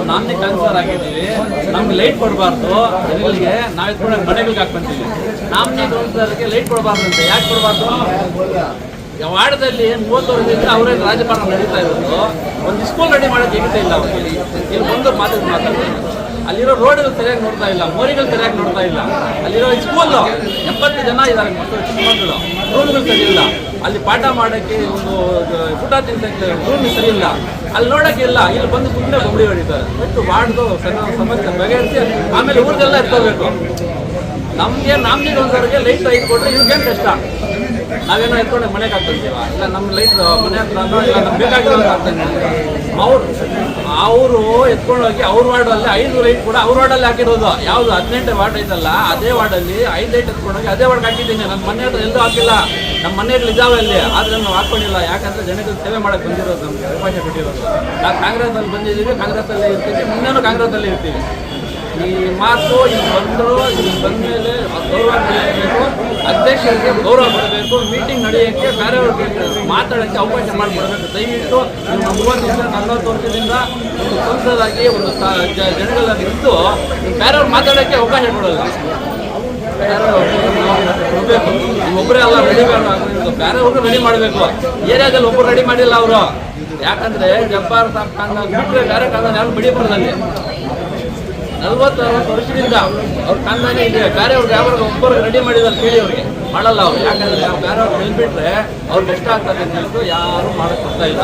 ನಾವು ನಾನೇ ಕನ್ಸರ್ ಆಗಿದ್ದೀವಿ. ನಮ್ಗೆ ಲೈಟ್ ಕೊಡಬಾರ್ದು. ಜನಗಳಿಗೆ ನಾವು ಇದ್ಕೊಂಡು ಮನೆಗಳಿಗೆ ಹಾಕ್ಕೊಂತೀವಿ. ನಾಮನೇ ಕೌನ್ಸಿಲರ್ಗೆ ಲೈಟ್ ಕೊಡಬಾರ್ದು ಅಂತ ಯಾಕೆ ಕೊಡಬಾರ್ದು? ವಾರ್ಡದಲ್ಲಿ ಮೂವತ್ತು ವರ್ಷದಿಂದ ಅವರೇ ರಾಜಕಾರಣ ನಡೀತಾ ಇರೋದು. ಒಂದು ಸ್ಕೂಲ್ ರೆಡಿ ಮಾಡೋಕೆ ಹೇಗಿತಾ ಇಲ್ಲ ಅವ್ರಿಗೆ ಇಲ್ಲಿ ಬಂದು ಮಾತಾಡಿ ಮಾತಾಡ್ತಾರೆ ಅಲ್ಲಿರೋ ರೋಡ್ಗಳು ಸರಿಯಾಗಿ ನೋಡ್ತಾ ಇಲ್ಲ. ಮೋರಿಗಳು ಸರಿಯಾಗಿ ನೋಡ್ತಾ ಇಲ್ಲ. ಅಲ್ಲಿರೋ ಸ್ಕೂಲ್ ಎಪ್ಪತ್ತು ಜನ ಇದ್ದಾರೆ ಮಕ್ಕಳು, ಚಿಕ್ಕ ಮಕ್ಕಳು. ರೂಮ್ಗಳು ಸರಿ ಇಲ್ಲ. ಅಲ್ಲಿ ಪಾಠ ಮಾಡೋಕ್ಕೆ ಒಂದು ಊಟ ತಿನ್ನಕ್ಕೆ ರೂಮ್ ಸರಿ ಇಲ್ಲ. ಅಲ್ಲಿ ನೋಡೋಕೆ ಇಲ್ಲ. ಇಲ್ಲಿ ಬಂದು ಸುಮ್ಮನೆ ಬೊಂಬಳಿ ಹೊಡಿತಾರೆ. ಬಿಟ್ಟು ವಾರ್ಡ್ದು ಸಣ್ಣ ಸಮಸ್ಯೆ ಬಗೆಹರಿಸಿ, ಆಮೇಲೆ ಊರಿಗೆಲ್ಲ ಎತ್ಕೋಬೇಕು ನಮಗೆ ನಾಮಿನಿ ಒಂದವರಿಗೆ ಲೈಟ್ ಕೊಟ್ಟರೆ ಇವ್ರಿಗೇನು ಕಷ್ಟ? ನಾವೇನೋ ಎತ್ಕೊಂಡು ಮನೆಗೆ ಹಾಕ್ತಿರ್ತೀವ? ಇಲ್ಲ, ನಮ್ಮ ಲೈಫ್ ಮನೆ ಹತ್ರ ಇಲ್ಲ, ನಮ್ಗೆ ಅವ್ರು, ಅವರು ಎತ್ಕೊಂಡು ಹೋಗಿ ಅವ್ರ ವಾರ್ಡಲ್ಲಿ ಐದು ಲೈಟ್ ಕೂಡ ಅವ್ರ ವಾರ್ಡಲ್ಲಿ ಹಾಕಿರೋದು. ಯಾವುದು ಹದಿನೆಂಟು ವಾರ್ಡ್ ಐತಲ್ಲ, ಅದೇ ವಾರ್ಡಲ್ಲಿ ಐದು ಲೈಟ್ ಎತ್ಕೊಂಡೋಗಿ ಅದೇ ವಾರ್ಡ್ ಹಾಕಿದ್ದೀನಿ. ನನ್ನ ಮನೆ ಹತ್ರ ಎಲ್ಲೂ ಹಾಕಿಲ್ಲ. ನಮ್ಮ ಮನೆಯಲ್ಲಿ ಇದಾವೆ ಅಲ್ಲಿ. ಆದ್ರೆ ನಾವು ಹಾಕೊಂಡಿಲ್ಲ ಯಾಕಂದ್ರೆ ಜನಗಳು ಸೇವೆ ಮಾಡಕ್ಕೆ ಬಂದಿರೋದು ನಮ್ಗೆ, ಅವಕಾಶ ಕೊಟ್ಟಿರೋದು. ನಾವು ಕಾಂಗ್ರೆಸ್ಸಲ್ಲಿ ಬಂದಿದ್ದೀವಿ ಕಾಂಗ್ರೆಸ್ಸಲ್ಲೇ ಇರ್ತೀವಿ. ಮುಂದೆನೂ ಕಾಂಗ್ರೆಸ್ಸಲ್ಲೇ ಇರ್ತೀವಿ. ಈ ಮಾತು ಇಲ್ಲಿ ಬಂದರು, ಇಲ್ಲಿ ಬಂದ ಮೇಲೆ ಗೌರವ ನೀಡಬೇಕು ಅಧ್ಯಕ್ಷರಿಗೆ ಗೌರವ ಕೊಡಬೇಕು ಮೀಟಿಂಗ್ ನಡೆಯೋಕ್ಕೆ ಬೇರೆಯವ್ರಿಗೆ ಮಾತಾಡೋಕ್ಕೆ ಅವಕಾಶ ಮಾಡಿಕೊಡ್ಬೇಕು. ದಯವಿಟ್ಟು ಮೂವತ್ತರಿಂದ ನಲವತ್ತು ವರ್ಷದಿಂದ ಒಂದು ಸಂಸದಾಗಿ, ಒಂದು ಸ- ಜ- ಜನಗಳಲ್ಲಿ ಇದ್ದು ಬೇರೆಯವ್ರು ಮಾತಾಡೋಕ್ಕೆ ಅವಕಾಶ ಕೊಡೋಲ್ಲ ಒಬ್ಬರೇ ಅಲ್ಲ ರೆಡಿ ಮಾಡಬೇಕು ಬೇರೆಯವ್ರಿಗೂ ರೆಡಿ ಮಾಡಬೇಕು. ಏರಿಯಾದಲ್ಲಿ ಒಬ್ಬರು ರೆಡಿ ಮಾಡಿಲ್ಲ ಅವರು. ಯಾಕಂದ್ರೆ ಜಬ್ಬಾರ್ ಸಾಬ್ ಕಾಂಗ್ರೆಸ್ ಬಿಟ್ಟರೆ ಬೇರೆ ಕಾಂಗ್ರೆಸ್ ಯಾರು ಬಿಡಿಬಾರ್ದು ಅಲ್ಲಿ. ನಲ್ವತ್ತು ಅರವತ್ತು ವರ್ಷದಿಂದ ಅವ್ರ ತಂದಾನೇ ಇದೆ. ಬೇರೆ ಅವ್ರಿಗೆ ಯಾವ ಒಬ್ಬರು ರೆಡಿ ಮಾಡಿದಾರೆ ಕೇಳಿ ಅವ್ರಿಗೆ. ಮಾಡಲ್ಲ ಅವ್ರು. ಯಾಕಂದ್ರೆ ಬೇರೆಯವ್ರು ಹೇಳ್ಬಿಟ್ರೆ ಅವ್ರಿಗೆ ಕಷ್ಟ ಆಗ್ತದೆ ಅಂತ ಯಾರು ಮಾಡಕ್ ಬರ್ತಾ ಇಲ್ಲ.